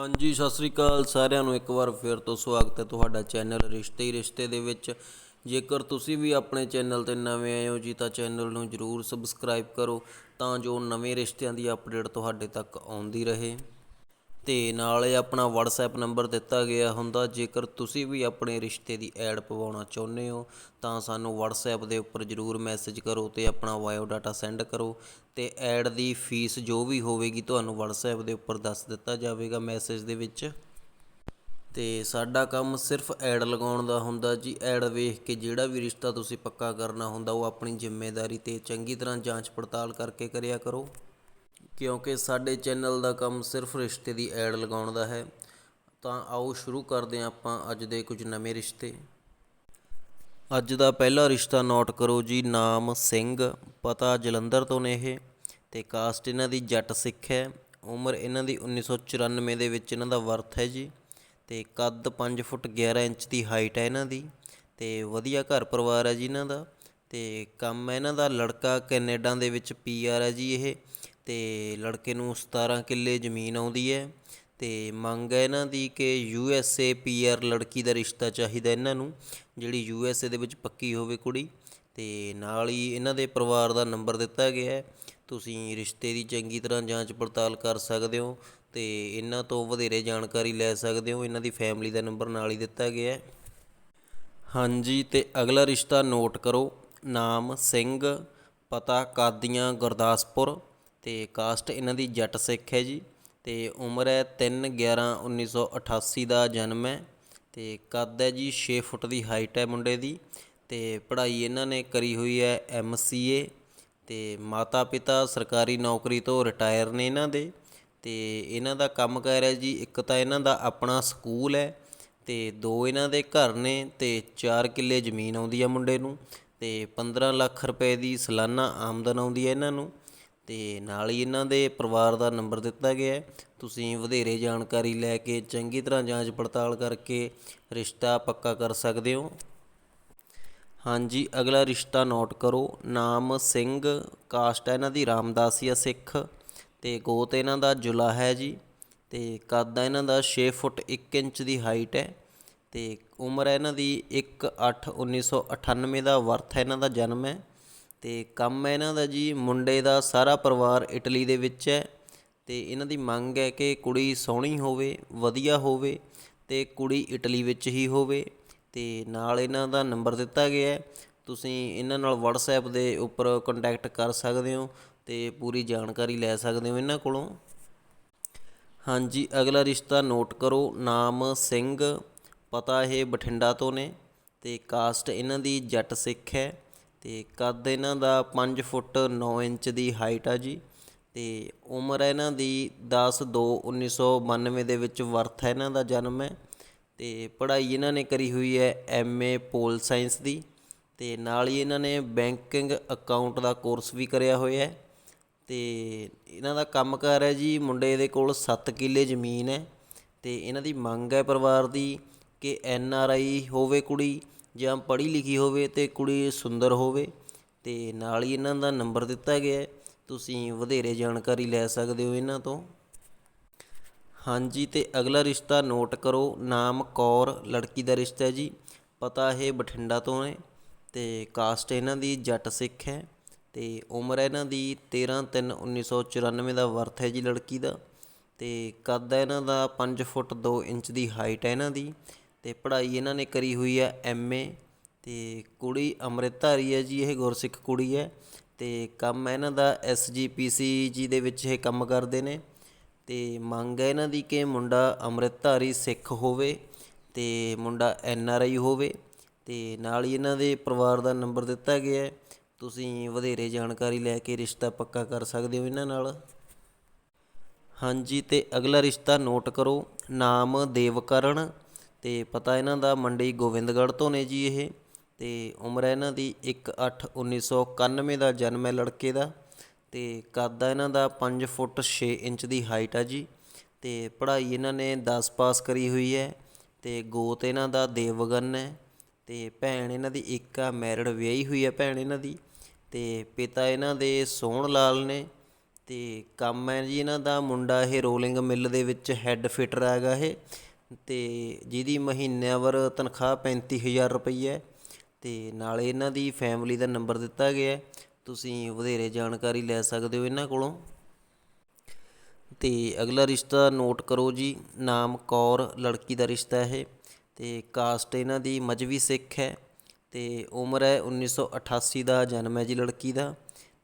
ਹਾਂਜੀ, ਸਤਿ ਸ੍ਰੀ ਅਕਾਲ ਸਾਰਿਆਂ ਨੂੰ। ਇੱਕ ਵਾਰ ਫਿਰ ਤੋਂ ਸਵਾਗਤ ਹੈ ਤੁਹਾਡਾ ਚੈਨਲ ਰਿਸ਼ਤੇ ਹੀ ਰਿਸ਼ਤੇ ਦੇ ਵਿੱਚ। ਜੇਕਰ ਤੁਸੀਂ ਵੀ ਆਪਣੇ ਚੈਨਲ ਤੇ ਨਵੇਂ ਆਏ ਹੋ ਜੀ, ਤਾਂ ਚੈਨਲ ਨੂੰ ਜਰੂਰ ਸਬਸਕ੍ਰਾਈਬ ਕਰੋ ਤਾਂ ਜੋ ਨਵੇਂ ਰਿਸ਼ਤਿਆਂ ਦੀ ਅਪਡੇਟ ਤੁਹਾਡੇ ਤੱਕ ਆਉਂਦੀ ਰਹੇ। ਤੇ ਨਾਲੇ ਆਪਣਾ WhatsApp ਨੰਬਰ ਦਿੱਤਾ ਗਿਆ ਹੁੰਦਾ। ਜੇਕਰ ਤੁਸੀਂ ਵੀ ਆਪਣੇ ਰਿਸ਼ਤੇ ਦੀ ਐਡ ਪਵਾਉਣਾ ਚਾਹੁੰਦੇ ਹੋ, ਤਾਂ ਸਾਨੂੰ WhatsApp ਦੇ ਉੱਪਰ ਜਰੂਰ ਮੈਸੇਜ ਕਰੋ ਤੇ ਆਪਣਾ ਬਾਇਓ ਡਾਟਾ ਸੈਂਡ ਕਰੋ ਤੇ ਐਡ ਦੀ ਫੀਸ ਜੋ ਵੀ ਹੋਵੇਗੀ ਤੁਹਾਨੂੰ WhatsApp ਦੇ ਉੱਪਰ ਦੱਸ ਦਿੱਤਾ ਜਾਵੇਗਾ ਮੈਸੇਜ ਦੇ ਵਿੱਚ। ਤੇ ਸਾਡਾ ਕੰਮ ਸਿਰਫ ਐਡ ਲਗਾਉਣ ਦਾ ਹੁੰਦਾ ਜੀ। ਐਡ ਵੇਖ ਕੇ ਜਿਹੜਾ ਵੀ ਰਿਸ਼ਤਾ ਤੁਸੀਂ ਪੱਕਾ ਕਰਨਾ ਹੁੰਦਾ, ਉਹ ਆਪਣੀ ਜ਼ਿੰਮੇਵਾਰੀ ਤੇ ਚੰਗੀ ਤਰ੍ਹਾਂ ਜਾਂਚ ਪੜਤਾਲ ਕਰਕੇ ਕਰਿਆ ਕਰੋ। ਕਿਉਂਕਿ ਸਾਡੇ ਚੈਨਲ ਦਾ ਕੰਮ ਸਿਰਫ ਰਿਸ਼ਤੇ ਦੀ ਐਡ ਲਗਾਉਣ ਦਾ ਹੈ, ਤਾਂ ਆਓ ਸ਼ੁਰੂ ਕਰਦੇ ਹਾਂ ਆਪਾਂ ਅੱਜ ਦੇ ਕੁਝ ਨਵੇਂ ਰਿਸ਼ਤੇ। ਅੱਜ ਦਾ ਪਹਿਲਾ ਰਿਸ਼ਤਾ ਨੋਟ ਕਰੋ ਜੀ, ਨਾਮ ਸਿੰਘ, ਪਤਾ ਜਲੰਧਰ ਤੋਂ ਨੇ ਇਹ, ਤੇ ਕਾਸਟ ਇਹਨਾਂ ਦੀ ਜੱਟ ਸਿੱਖ ਹੈ, ਉਮਰ ਇਹਨਾਂ ਦੀ 1994 ਦੇ ਵਿੱਚ ਇਹਨਾਂ ਦਾ ਵਰਥ ਹੈ ਜੀ, ਤੇ ਕੱਦ 5 ਫੁੱਟ 11 ਇੰਚ ਦੀ ਹਾਈਟ ਹੈ ਇਹਨਾਂ ਦੀ, ਤੇ ਵਧੀਆ ਘਰ ਪਰਿਵਾਰ ਹੈ ਜੀ ਇਹਨਾਂ ਦਾ, ਤੇ ਕੰਮ ਹੈ ਇਹਨਾਂ ਦਾ ਲੜਕਾ ਕੈਨੇਡਾ ਦੇ ਵਿੱਚ ਪੀਆਰ ਹੈ ਜੀ ਇਹ ਅਤੇ ਲੜਕੇ ਨੂੰ 17 ਕਿੱਲੇ ਜ਼ਮੀਨ ਆਉਂਦੀ ਹੈ ਅਤੇ ਮੰਗ ਹੈ ਇਹਨਾਂ ਦੀ ਕਿ U S A P R ਲੜਕੀ ਦਾ ਰਿਸ਼ਤਾ ਚਾਹੀਦਾ ਇਹਨਾਂ ਨੂੰ, ਜਿਹੜੀ ਯੂ ਐਸ ਏ ਦੇ ਵਿੱਚ ਪੱਕੀ ਹੋਵੇ ਕੁੜੀ। ਅਤੇ ਨਾਲ ਹੀ ਇਹਨਾਂ ਦੇ ਪਰਿਵਾਰ ਦਾ ਨੰਬਰ ਦਿੱਤਾ ਗਿਆ ਹੈ। ਤੁਸੀਂ ਰਿਸ਼ਤੇ ਦੀ ਚੰਗੀ ਤਰ੍ਹਾਂ ਜਾਂਚ ਪੜਤਾਲ ਕਰ ਸਕਦੇ ਹੋ ਅਤੇ ਇਹਨਾਂ ਤੋਂ ਵਧੇਰੇ ਜਾਣਕਾਰੀ ਲੈ ਸਕਦੇ ਹੋ। ਇਹਨਾਂ ਦੀ ਫੈਮਿਲੀ ਦਾ ਨੰਬਰ ਨਾਲ ਹੀ ਦਿੱਤਾ ਗਿਆ ਹੈ। ਹਾਂਜੀ, ਤੇ ਅਗਲਾ ਰਿਸ਼ਤਾ ਨੋਟ ਕਰੋ। ਨਾਮ ਸਿੰਘ, ਪਤਾ ਕਾਦੀਆਂ ਗੁਰਦਾਸਪੁਰ। ਅਤੇ ਕਾਸਟ ਇਹਨਾਂ ਦੀ ਜੱਟ ਸਿੱਖ ਹੈ ਜੀ। ਅਤੇ ਉਮਰ ਹੈ 3 11 1988 ਦਾ ਜਨਮ ਹੈ। ਅਤੇ ਕੱਦ ਹੈ ਜੀ ਛੇ ਫੁੱਟ ਦੀ ਹਾਈਟ ਹੈ ਮੁੰਡੇ ਦੀ। ਅਤੇ ਪੜ੍ਹਾਈ ਇਹਨਾਂ ਨੇ ਕਰੀ ਹੋਈ ਹੈ ਏ। ਅਤੇ ਮਾਤਾ ਪਿਤਾ ਸਰਕਾਰੀ ਨੌਕਰੀ ਤੋਂ ਰਿਟਾਇਰ ਨੇ ਇਹਨਾਂ ਦੇ। ਅਤੇ ਇਹਨਾਂ ਦਾ ਕੰਮ ਕਾਰ ਹੈ ਜੀ, ਇੱਕ ਤਾਂ ਇਹਨਾਂ ਦਾ ਆਪਣਾ ਸਕੂਲ ਹੈ। ਅਤੇ ਦੋ ਇਹਨਾਂ ਦੇ ਘਰ ਨੇ ਅਤੇ 4 ਕਿੱਲੇ ਜ਼ਮੀਨ ਆਉਂਦੀ ਹੈ ਮੁੰਡੇ ਨੂੰ। ਅਤੇ 15 ਲੱਖ ਰੁਪਏ ਦੀ ਸਾਲਾਨਾ ਆਮਦਨ ਆਉਂਦੀ ਹੈ ਇਹਨਾਂ ਨੂੰ। ਅਤੇ ਨਾਲ ਹੀ ਇਹਨਾਂ ਦੇ ਪਰਿਵਾਰ ਦਾ ਨੰਬਰ ਦਿੱਤਾ ਗਿਆ ਹੈ। ਤੁਸੀਂ ਵਧੇਰੇ ਜਾਣਕਾਰੀ ਲੈ ਕੇ ਚੰਗੀ ਤਰ੍ਹਾਂ ਜਾਂਚ ਪੜਤਾਲ ਕਰਕੇ ਰਿਸ਼ਤਾ ਪੱਕਾ ਕਰ ਸਕਦੇ ਹੋ। ਹਾਂਜੀ, ਅਗਲਾ ਰਿਸ਼ਤਾ ਨੋਟ ਕਰੋ। ਨਾਮ ਸਿੰਘ, ਕਾਸਟ ਹੈ ਇਹਨਾਂ ਦੀ ਰਾਮਦਾਸੀਆ ਸਿੱਖ ਤੇ ਗੋਤ ਇਹਨਾਂ ਦਾ ਜੁਲਾ ਹੈ ਜੀ ਤੇ ਕੱਦ ਹੈ ਇਹਨਾਂ ਦਾ 6 ਫੁੱਟ 1 ਇੰਚ ਦੀ ਹਾਈਟ ਹੈ ਤੇ ਉਮਰ ਹੈ ਇਹਨਾਂ ਦੀ 1 8 1998 ਦਾ, ਵਰਥ ਹੈ ਇਹਨਾਂ ਦਾ ਜਨਮ ਹੈ। ਅਤੇ ਕੰਮ ਹੈ ਇਹਨਾਂ ਦਾ ਜੀ, ਮੁੰਡੇ ਦਾ ਸਾਰਾ ਪਰਿਵਾਰ ਇਟਲੀ ਦੇ ਵਿੱਚ ਹੈ ਅਤੇ ਇਹਨਾਂ ਦੀ ਮੰਗ ਹੈ ਕਿ ਕੁੜੀ ਸੋਹਣੀ ਹੋਵੇ, ਵਧੀਆ ਹੋਵੇ ਅਤੇ ਕੁੜੀ ਇਟਲੀ ਵਿੱਚ ਹੀ ਹੋਵੇ ਅਤੇ ਨਾਲ ਇਹਨਾਂ ਦਾ ਨੰਬਰ ਦਿੱਤਾ ਗਿਆ ਤੁਸੀਂ ਇਹਨਾਂ ਨਾਲ ਵਟਸਐਪ ਦੇ ਉੱਪਰ ਕੰਟੈਕਟ ਕਰ ਸਕਦੇ ਹੋ ਅਤੇ ਪੂਰੀ ਜਾਣਕਾਰੀ ਲੈ ਸਕਦੇ ਹੋ ਇਹਨਾਂ ਕੋਲੋਂ। ਹਾਂਜੀ, ਅਗਲਾ ਰਿਸ਼ਤਾ ਨੋਟ ਕਰੋ, ਨਾਮ ਸਿੰਘ, ਪਤਾ ਇਹ ਬਠਿੰਡਾ ਤੋਂ ਨੇ ਅਤੇ ਕਾਸਟ ਇਹਨਾਂ ਦੀ ਜੱਟ ਸਿੱਖ ਹੈ। ਅਤੇ ਕੱਦ ਇਹਨਾਂ ਦਾ 5 ਫੁੱਟ 9 ਇੰਚ ਦੀ ਹਾਈਟ ਆ ਜੀ ਅਤੇ ਉਮਰ ਹੈ ਇਹਨਾਂ ਦੀ 10 2 1992 ਦੇ ਵਿੱਚ ਵਰਥ ਹੈ ਇਹਨਾਂ ਦਾ ਜਨਮ ਹੈ। ਅਤੇ ਪੜ੍ਹਾਈ ਇਹਨਾਂ ਨੇ ਕਰੀ ਹੋਈ ਹੈ ਐਮਏ ਪੋਲ ਸਾਇੰਸ ਦੀ ਅਤੇ ਨਾਲ ਹੀ ਇਹਨਾਂ ਨੇ ਬੈਂਕਿੰਗ ਅਕਾਊਂਟ ਦਾ ਕੋਰਸ ਵੀ ਕਰਿਆ ਹੋਇਆ ਹੈ। ਤੇ ਇਹਨਾਂ ਦਾ ਕੰਮਕਾਰ ਹੈ ਜੀ, ਮੁੰਡੇ ਦੇ ਕੋਲ 7 ਕਿੱਲੇ ਜ਼ਮੀਨ ਹੈ। ਤੇ ਇਹਨਾਂ ਦੀ ਮੰਗ ਹੈ ਪਰਿਵਾਰ ਦੀ ਕਿ ਐਨ ਆਰ ਆਈ ਹੋਵੇ ਕੁੜੀ ਜਾਂ ਪੜ੍ਹੀ ਲਿਖੀ ਹੋਵੇ ਤੇ ਕੁੜੀ ਸੁੰਦਰ ਹੋਵੇ ਅਤੇ ਨਾਲ ਹੀ ਇਹਨਾਂ ਦਾ ਨੰਬਰ ਦਿੱਤਾ ਗਿਆ ਤੁਸੀਂ ਵਧੇਰੇ ਜਾਣਕਾਰੀ ਲੈ ਸਕਦੇ ਹੋ ਇਹਨਾਂ ਤੋਂ। ਹਾਂਜੀ ਅਤੇ ਅਗਲਾ ਰਿਸ਼ਤਾ ਨੋਟ ਕਰੋ। ਨਾਮ ਕੌਰ, ਲੜਕੀ ਦਾ ਰਿਸ਼ਤਾ ਹੈ ਜੀ। ਪਤਾ ਇਹ ਬਠਿੰਡਾ ਤੋਂ ਹੈ ਅਤੇ ਕਾਸਟ ਇਹਨਾਂ ਦੀ ਜੱਟ ਸਿੱਖ ਹੈ ਅਤੇ ਉਮਰ ਹੈ ਇਹਨਾਂ ਦੀ 13 3 1994 ਦਾ ਵਰਥ ਹੈ ਜੀ ਲੜਕੀ ਦਾ ਅਤੇ ਕੱਦ ਹੈ ਇਹਨਾਂ ਦਾ 5 ਫੁੱਟ 2 ਇੰਚ ਦੀ ਹਾਈਟ ਹੈ ਇਹਨਾਂ ਦੀ ਅਤੇ ਪੜ੍ਹਾਈ ਇਹਨਾਂ ਨੇ ਕਰੀ ਹੋਈ ਹੈ ਐੱਮ ਏ ਅਤੇ ਕੁੜੀ ਅੰਮ੍ਰਿਤਧਾਰੀ ਹੈ ਜੀ, ਇਹ ਗੁਰਸਿੱਖ ਕੁੜੀ ਹੈ ਅਤੇ ਕੰਮ ਹੈ ਇਹਨਾਂ ਦਾ ਐਸਜੀਪੀਸੀ ਜੀ ਪੀ ਸੀ ਜੀ ਦੇ ਵਿੱਚ ਇਹ ਕੰਮ ਕਰਦੇ ਨੇ ਅਤੇ ਮੰਗ ਹੈ ਇਹਨਾਂ ਦੀ ਕਿ ਮੁੰਡਾ ਅੰਮ੍ਰਿਤਧਾਰੀ ਸਿੱਖ ਹੋਵੇ ਅਤੇ ਮੁੰਡਾ ਐੱਨ ਆਰ ਆਈ ਹੋਵੇ ਅਤੇ ਨਾਲ ਹੀ ਇਹਨਾਂ ਦੇ ਪਰਿਵਾਰ ਦਾ ਨੰਬਰ ਦਿੱਤਾ ਗਿਆ ਹੈ। ਤੁਸੀਂ ਵਧੇਰੇ ਜਾਣਕਾਰੀ ਲੈ ਕੇ ਰਿਸ਼ਤਾ ਪੱਕਾ ਕਰ ਸਕਦੇ ਹੋ ਇਹਨਾਂ ਨਾਲ। ਹਾਂਜੀ, ਤੇ ਅਗਲਾ ਰਿਸ਼ਤਾ ਨੋਟ ਕਰੋ। ਨਾਮ ਦੇਵਕਰਨ ਅਤੇ ਪਤਾ ਇਹਨਾਂ ਦਾ ਮੰਡੀ ਗੋਬਿੰਦਗੜ੍ਹ ਤੋਂ ਨੇ ਜੀ ਇਹ ਅਤੇ ਉਮਰ ਹੈ ਇਹਨਾਂ ਦੀ 1 8 1991 ਦਾ, ਜਨਮ ਹੈ ਲੜਕੇ ਦਾ ਅਤੇ ਕੱਦ ਹੈ ਇਹਨਾਂ ਦਾ ਪੰਜ ਫੁੱਟ ਛੇ ਇੰਚ ਦੀ ਹਾਈਟ ਆ ਜੀ ਅਤੇ ਪੜ੍ਹਾਈ ਇਹਨਾਂ ਨੇ ਦਸ ਪਾਸ ਕਰੀ ਹੋਈ ਹੈ ਅਤੇ ਗੋਤ ਇਹਨਾਂ ਦਾ ਦੇਵਗਨ ਹੈ ਅਤੇ ਭੈਣ ਇਹਨਾਂ ਦੀ ਇੱਕ ਆ, ਮੈਰਿਡ ਵਿਆਹੀ ਹੋਈ ਹੈ ਭੈਣ ਇਹਨਾਂ ਦੀ ਅਤੇ ਪਿਤਾ ਇਹਨਾਂ ਦੇ ਸੋਹਣ ਲਾਲ ਨੇ ਅਤੇ ਕੰਮ ਹੈ ਜੀ ਇਹਨਾਂ ਦਾ ਮੁੰਡਾ ਇਹ ਰੋਲਿੰਗ ਮਿੱਲ ਦੇ ਵਿੱਚ ਹੈੱਡ ਫਿਟਰ ਹੈਗਾ ਇਹ ਅਤੇ ਜਿਹਦੀ ਮਹੀਨਾਵਾਰ ਤਨਖਾਹ ਪੈਂਤੀ ਹਜ਼ਾਰ ਰੁਪਈਆ ਅਤੇ ਨਾਲੇ ਇਹਨਾਂ ਦੀ ਫੈਮਿਲੀ ਦਾ ਨੰਬਰ ਦਿੱਤਾ ਗਿਆ ਤੁਸੀਂ ਵਧੇਰੇ ਜਾਣਕਾਰੀ ਲੈ ਸਕਦੇ ਹੋ ਇਹਨਾਂ ਕੋਲੋਂ। ਅਤੇ ਅਗਲਾ ਰਿਸ਼ਤਾ ਨੋਟ ਕਰੋ ਜੀ, ਨਾਮ ਕੌਰ, ਲੜਕੀ ਦਾ ਰਿਸ਼ਤਾ ਹੈ ਅਤੇ ਕਾਸਟ ਇਹਨਾਂ ਦੀ ਮਜਵੀ ਸਿੱਖ ਹੈ। ਅਤੇ ਉਮਰ ਹੈ 1988 ਦਾ, ਜਨਮ ਹੈ ਜੀ ਲੜਕੀ ਦਾ।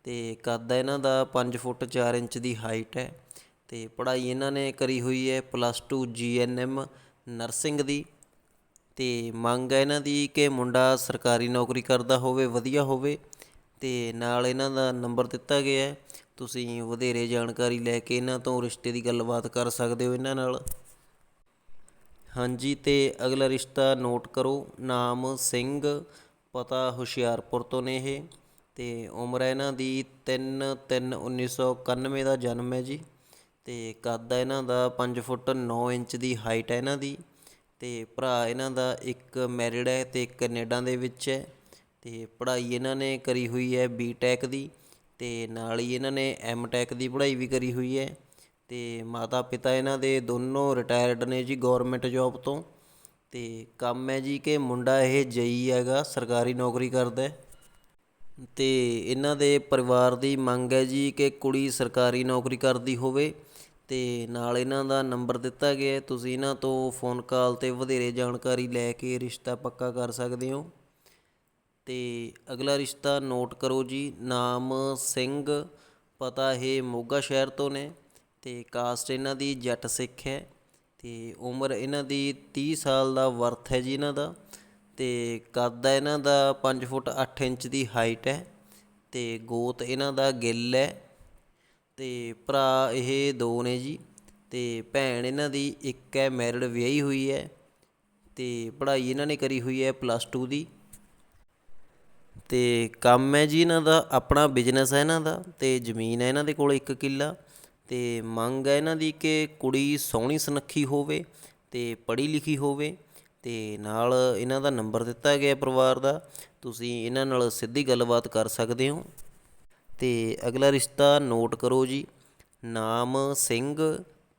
ਅਤੇ ਕੱਦ ਹੈ ਇਹਨਾਂ ਦਾ 5 ਫੁੱਟ 4 ਇੰਚ ਦੀ ਹਾਈਟ ਹੈ। ਅਤੇ ਪੜ੍ਹਾਈ ਇਹਨਾਂ ਨੇ ਕਰੀ ਹੋਈ ਹੈ ਪਲੱਸ ਟੂ ਜੀ 2 ਜੀਐਨਐਮ ਨਰਸਿੰਗ ਦੀ ਅਤੇ ਮੰਗ ਹੈ ਇਹਨਾਂ ਦੀ ਕਿ ਮੁੰਡਾ ਸਰਕਾਰੀ ਨੌਕਰੀ ਕਰਦਾ ਹੋਵੇ, ਵਧੀਆ ਹੋਵੇ ਅਤੇ ਨਾਲ ਇਹਨਾਂ ਦਾ ਨੰਬਰ ਦਿੱਤਾ ਗਿਆ ਹੈ। ਤੁਸੀਂ ਵਧੇਰੇ ਜਾਣਕਾਰੀ ਲੈ ਕੇ ਇਹਨਾਂ ਤੋਂ ਰਿਸ਼ਤੇ ਦੀ ਗੱਲਬਾਤ ਕਰ ਸਕਦੇ ਹੋ ਇਹਨਾਂ ਨਾਲ। ਹਾਂਜੀ, ਤੇ ਅਗਲਾ ਰਿਸ਼ਤਾ ਨੋਟ ਕਰੋ। ਨਾਮ ਸਿੰਘ, ਪਤਾ ਹੁਸ਼ਿਆਰਪੁਰ ਤੋਂ ਨੇ ਇਹ ਤੇ ਉਮਰ ਹੈ ਇਹਨਾਂ ਦੀ 3 3 1991 ਦਾ ਜਨਮ ਹੈ ਜੀ। ਅਤੇ ਕੱਦ ਹੈ ਇਹਨਾਂ ਦਾ ਪੰਜ ਫੁੱਟ ਨੌ ਇੰਚ ਦੀ ਹਾਈਟ ਹੈ ਇਹਨਾਂ ਦੀ ਅਤੇ ਭਰਾ ਇਹਨਾਂ ਦਾ ਇੱਕ ਮੈਰਿਡ ਹੈ ਅਤੇ ਇੱਕ ਕੈਨੇਡਾ ਦੇ ਵਿੱਚ ਹੈ ਅਤੇ ਪੜ੍ਹਾਈ ਇਹਨਾਂ ਨੇ ਕਰੀ ਹੋਈ ਹੈ ਬੀ ਟੈਕ ਦੀ ਅਤੇ ਨਾਲ ਹੀ ਇਹਨਾਂ ਨੇ ਐਮ ਟੈਕ ਦੀ ਪੜ੍ਹਾਈ ਵੀ ਕਰੀ ਹੋਈ ਹੈ ਅਤੇ ਮਾਤਾ ਪਿਤਾ ਇਹਨਾਂ ਦੇ ਦੋਨੋਂ ਰਿਟਾਇਰਡ ਨੇ ਜੀ ਗੌਰਮੈਂਟ ਜੌਬ ਤੋਂ ਅਤੇ ਕੰਮ ਹੈ ਜੀ ਕਿ ਮੁੰਡਾ ਇਹ ਜਈ ਹੈਗਾ, ਸਰਕਾਰੀ ਨੌਕਰੀ ਕਰਦਾ ਅਤੇ ਇਹਨਾਂ ਦੇ ਪਰਿਵਾਰ ਦੀ ਮੰਗ ਹੈ ਜੀ ਕਿ ਕੁੜੀ ਸਰਕਾਰੀ ਨੌਕਰੀ ਕਰਦੀ ਹੋਵੇ ਅਤੇ ਨਾਲ ਇਹਨਾਂ ਦਾ ਨੰਬਰ ਦਿੱਤਾ ਗਿਆ ਤੁਸੀਂ ਇਹਨਾਂ ਤੋਂ ਫੋਨ ਕਾਲ ਤੇ ਵਧੇਰੇ ਜਾਣਕਾਰੀ ਲੈ ਕੇ ਰਿਸ਼ਤਾ ਪੱਕਾ ਕਰ ਸਕਦੇ ਹੋ। ਅਤੇ ਅਗਲਾ ਰਿਸ਼ਤਾ ਨੋਟ ਕਰੋ ਜੀ, ਨਾਮ ਸਿੰਘ, ਪਤਾ ਇਹ ਮੋਗਾ ਸ਼ਹਿਰ ਤੋਂ ਨੇ ਅਤੇ ਕਾਸਟ ਇਹਨਾਂ ਦੀ ਜੱਟ ਸਿੱਖ ਹੈ ਅਤੇ ਉਮਰ ਇਹਨਾਂ ਦੀ 30 ਸਾਲ ਦਾ ਵਰਥ ਹੈ ਜੀ ਇਹਨਾਂ ਦਾ ਅਤੇ ਕੱਦ ਹੈ ਇਹਨਾਂ ਦਾ 5 ਫੁੱਟ 8 ਇੰਚ ਦੀ ਹਾਈਟ ਹੈ ਅਤੇ ਗੋਤ ਇਹਨਾਂ ਦਾ ਗਿੱਲ ਹੈ। ਅਤੇ ਭਰਾ ਇਹ ਦੋ ਨੇ ਜੀ ਅਤੇ ਭੈਣ ਇਹਨਾਂ ਦੀ ਇੱਕ ਹੈ ਮੈਰਿਡ ਵਿਆਹੀ ਹੋਈ ਹੈ ਅਤੇ ਪੜ੍ਹਾਈ ਇਹਨਾਂ ਨੇ ਕਰੀ ਹੋਈ ਹੈ ਪਲੱਸ ਟੂ ਦੀ। ਅਤੇ ਕੰਮ ਹੈ ਜੀ ਇਹਨਾਂ ਦਾ, ਆਪਣਾ ਬਿਜ਼ਨਸ ਹੈ ਇਹਨਾਂ ਦਾ ਅਤੇ ਜ਼ਮੀਨ ਹੈ ਇਹਨਾਂ ਦੇ ਕੋਲ ਇੱਕ ਕਿੱਲਾ ਅਤੇ ਮੰਗ ਹੈ ਇਹਨਾਂ ਦੀ ਕਿ ਕੁੜੀ ਸੋਹਣੀ ਸੁਨੱਖੀ ਹੋਵੇ ਅਤੇ ਪੜ੍ਹੀ ਲਿਖੀ ਹੋਵੇ ਅਤੇ ਨਾਲ ਇਹਨਾਂ ਦਾ ਨੰਬਰ ਦਿੱਤਾ ਗਿਆ ਪਰਿਵਾਰ ਦਾ, ਤੁਸੀਂ ਇਹਨਾਂ ਨਾਲ ਸਿੱਧੀ ਗੱਲਬਾਤ ਕਰ ਸਕਦੇ ਹੋ। ਤੇ ਅਗਲਾ ਰਿਸ਼ਤਾ ਨੋਟ ਕਰੋ ਜੀ। ਨਾਮ ਸਿੰਘ,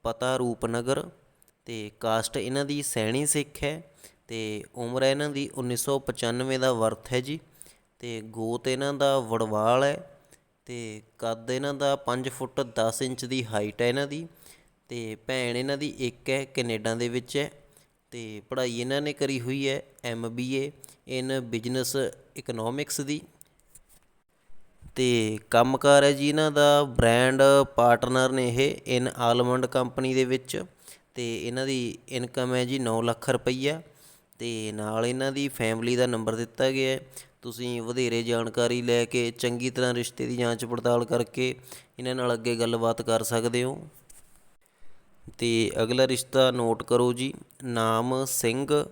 ਪਤਾ ਰੂਪਨਗਰ ਅਤੇ ਕਾਸਟ ਇਹਨਾਂ ਦੀ ਸੈਣੀ ਸਿੱਖ ਹੈ ਅਤੇ ਉਮਰ ਹੈ ਇਹਨਾਂ ਦੀ 1995 ਦਾ ਵਰਥ ਹੈ ਜੀ ਅਤੇ ਗੋਤ ਇਹਨਾਂ ਦਾ ਵੜਵਾਲ ਹੈ ਅਤੇ ਕੱਦ ਇਹਨਾਂ ਦਾ 5 ਫੁੱਟ 10 ਇੰਚ ਦੀ ਹਾਈਟ ਹੈ ਇਹਨਾਂ ਦੀ ਅਤੇ ਭੈਣ ਇਹਨਾਂ ਦੀ ਇੱਕ ਹੈ, ਕੈਨੇਡਾ ਦੇ ਵਿੱਚ ਹੈ ਅਤੇ ਪੜ੍ਹਾਈ ਇਹਨਾਂ ਨੇ ਕਰੀ ਹੋਈ ਹੈ M B A in business economics ਦੀ। ਤੇ ਕੰਮਕਾਰ ਹੈ ਜੀ ਇਹਨਾਂ ਦਾ ਬ੍ਰੈਂਡ ਪਾਰਟਨਰ ਨੇ ਇਹ ਇਨ ਆਲਮੰਡ ਕੰਪਨੀ ਦੇ ਵਿੱਚ ਅਤੇ ਇਹਨਾਂ ਦੀ ਇਨਕਮ ਹੈ ਜੀ ਨੌ ਲੱਖ ਰੁਪਈਆ ਅਤੇ ਨਾਲ ਇਹਨਾਂ ਦੀ ਫੈਮਿਲੀ ਦਾ ਨੰਬਰ ਦਿੱਤਾ ਗਿਆ ਹੈ। ਤੁਸੀਂ ਵਧੇਰੇ ਜਾਣਕਾਰੀ ਲੈ ਕੇ, ਚੰਗੀ ਤਰ੍ਹਾਂ ਰਿਸ਼ਤੇ ਦੀ ਜਾਂਚ ਪੜਤਾਲ ਕਰਕੇ ਇਹਨਾਂ ਨਾਲ ਅੱਗੇ ਗੱਲਬਾਤ ਕਰ ਸਕਦੇ ਹੋ। ਤੇ ਅਗਲਾ ਰਿਸ਼ਤਾ ਨੋਟ ਕਰੋ ਜੀ, ਨਾਮ ਸਿੰਘ,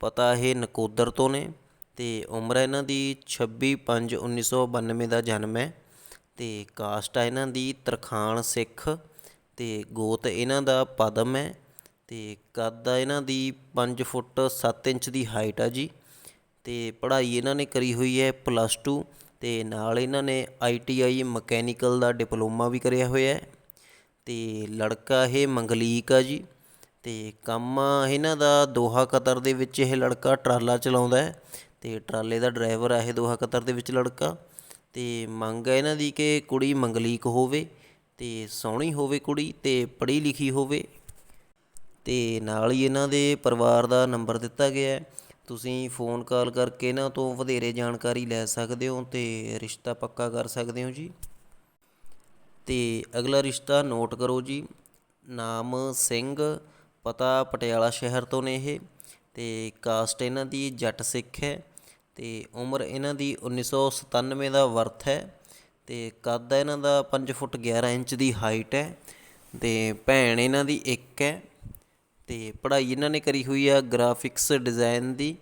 ਪਤਾ ਇਹ ਨਕੋਦਰ ਤੋਂ ਨੇ। ਅਤੇ ਉਮਰ ਇਹਨਾਂ ਦੀ 26 5 1992 ਦਾ ਜਨਮ ਹੈ ਅਤੇ ਕਾਸਟ ਆ ਇਹਨਾਂ ਦੀ ਤਰਖਾਣ ਸਿੱਖ ਅਤੇ ਗੋਤ ਇਹਨਾਂ ਦਾ ਪਦਮ ਹੈ ਅਤੇ ਕੱਦ ਆ ਇਹਨਾਂ ਦੀ ਪੰਜ ਫੁੱਟ ਸੱਤ ਇੰਚ ਦੀ ਹਾਈਟ ਆ ਜੀ ਅਤੇ ਪੜ੍ਹਾਈ ਇਹਨਾਂ ਨੇ ਕਰੀ ਹੋਈ ਹੈ ਪਲੱਸ ਟੂ ਅਤੇ ਨਾਲ ਇਹਨਾਂ ਨੇ ਆਈ ਟੀ ਆਈ ਮਕੈਨੀਕਲ ਦਾ ਡਿਪਲੋਮਾ ਵੀ ਕਰਿਆ ਹੋਇਆ ਹੈ ਤੇ ਲੜਕਾ ਇਹ ਮੰਗਲੀਕ ਆ ਜੀ ਅਤੇ ਕੰਮ ਇਹਨਾਂ ਦਾ ਦੋਹਾ ਕਤਰ ਦੇ ਵਿੱਚ ਇਹ ਲੜਕਾ ਟਰਾਲਾ ਚਲਾਉਂਦਾ ਹੈ ਅਤੇ ਟਰਾਲੇ ਦਾ ਡਰਾਈਵਰ ਆ ਇਹ ਦੋਹਾ ਕਤਰ ਦੇ ਵਿੱਚ ਲੜਕਾ ਅਤੇ ਮੰਗ ਹੈ ਇਹਨਾਂ ਦੀ ਕਿ ਕੁੜੀ ਮੰਗਲੀਕ ਹੋਵੇ ਅਤੇ ਸੋਹਣੀ ਹੋਵੇ ਕੁੜੀ ਅਤੇ ਪੜ੍ਹੀ ਲਿਖੀ ਹੋਵੇ। ਅਤੇ ਨਾਲ ਹੀ ਇਹਨਾਂ ਦੇ ਪਰਿਵਾਰ ਦਾ ਨੰਬਰ ਦਿੱਤਾ ਗਿਆ ਹੈ। ਤੁਸੀਂ ਫੋਨ ਕਾਲ ਕਰਕੇ ਇਹਨਾਂ ਤੋਂ ਵਧੇਰੇ ਜਾਣਕਾਰੀ ਲੈ ਸਕਦੇ ਹੋ ਅਤੇ ਰਿਸ਼ਤਾ ਪੱਕਾ ਕਰ ਸਕਦੇ ਹੋ ਜੀ। ਤੇ ਅਗਲਾ ਰਿਸ਼ਤਾ ਨੋਟ ਕਰੋ ਜੀ। ਨਾਮ ਸਿੰਘ, ਪਤਾ ਪਟਿਆਲਾ ਸ਼ਹਿਰ ਤੋਂ ਨੇ ਇਹ। ਤੇ ਕਾਸਟ ਇਹਨਾਂ ਦੀ ਜੱਟ ਸਿੱਖ ਹੈ ਤੇ ਉਮਰ ਇਹਨਾਂ ਦੀ 1997 ਦਾ ਵਰਥ ਹੈ ਤੇ ਕੱਦ ਹੈ ਇਹਨਾਂ ਦਾ 5 ਫੁੱਟ 11 ਇੰਚ ਦੀ ਹਾਈਟ ਹੈ ਤੇ ਭੈਣ ਇਹਨਾਂ ਦੀ ਇੱਕ ਹੈ ਤੇ ਪੜ੍ਹਾਈ ਇਹਨਾਂ ਨੇ ਕਰੀ ਹੋਈ ਆ ਗ੍ਰਾਫਿਕਸ ਡਿਜ਼ਾਈਨ ਦੀ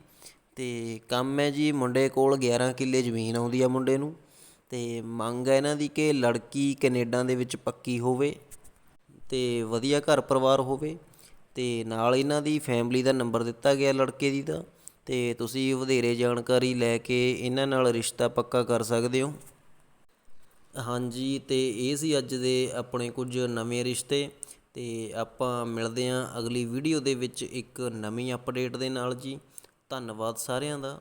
ਤੇ ਕੰਮ ਹੈ ਜੀ ਮੁੰਡੇ ਕੋਲ 11 ਕਿੱਲੇ ਜ਼ਮੀਨ ਆਉਂਦੀ ਆ ਮੁੰਡੇ ਨੂੰ ਤੇ ਮੰਗ ਹੈ ਇਹਨਾਂ ਦੀ ਕਿ ਲੜਕੀ ਕੈਨੇਡਾ ਦੇ ਵਿੱਚ ਪੱਕੀ ਹੋਵੇ ਤੇ ਵਧੀਆ ਘਰ ਪਰਿਵਾਰ ਹੋਵੇ। ਅਤੇ ਨਾਲ ਇਹਨਾਂ ਦੀ ਫੈਮਿਲੀ ਦਾ ਨੰਬਰ ਦਿੱਤਾ ਗਿਆ ਲੜਕੇ ਦੀ ਦਾ ਅਤੇ ਤੁਸੀਂ ਵਧੇਰੇ ਜਾਣਕਾਰੀ ਲੈ ਕੇ ਇਹਨਾਂ ਨਾਲ ਰਿਸ਼ਤਾ ਪੱਕਾ ਕਰ ਸਕਦੇ ਹੋ। ਹਾਂਜੀ ਅਤੇ ਇਹ ਸੀ ਅੱਜ ਦੇ ਆਪਣੇ ਕੁਝ ਨਵੇਂ ਰਿਸ਼ਤੇ ਅਤੇ ਆਪਾਂ ਮਿਲਦੇ ਹਾਂ ਅਗਲੀ ਵੀਡੀਓ ਦੇ ਵਿੱਚ ਇੱਕ ਨਵੀਂ ਅਪਡੇਟ ਦੇ ਨਾਲ ਜੀ। ਧੰਨਵਾਦ ਸਾਰਿਆਂ ਦਾ।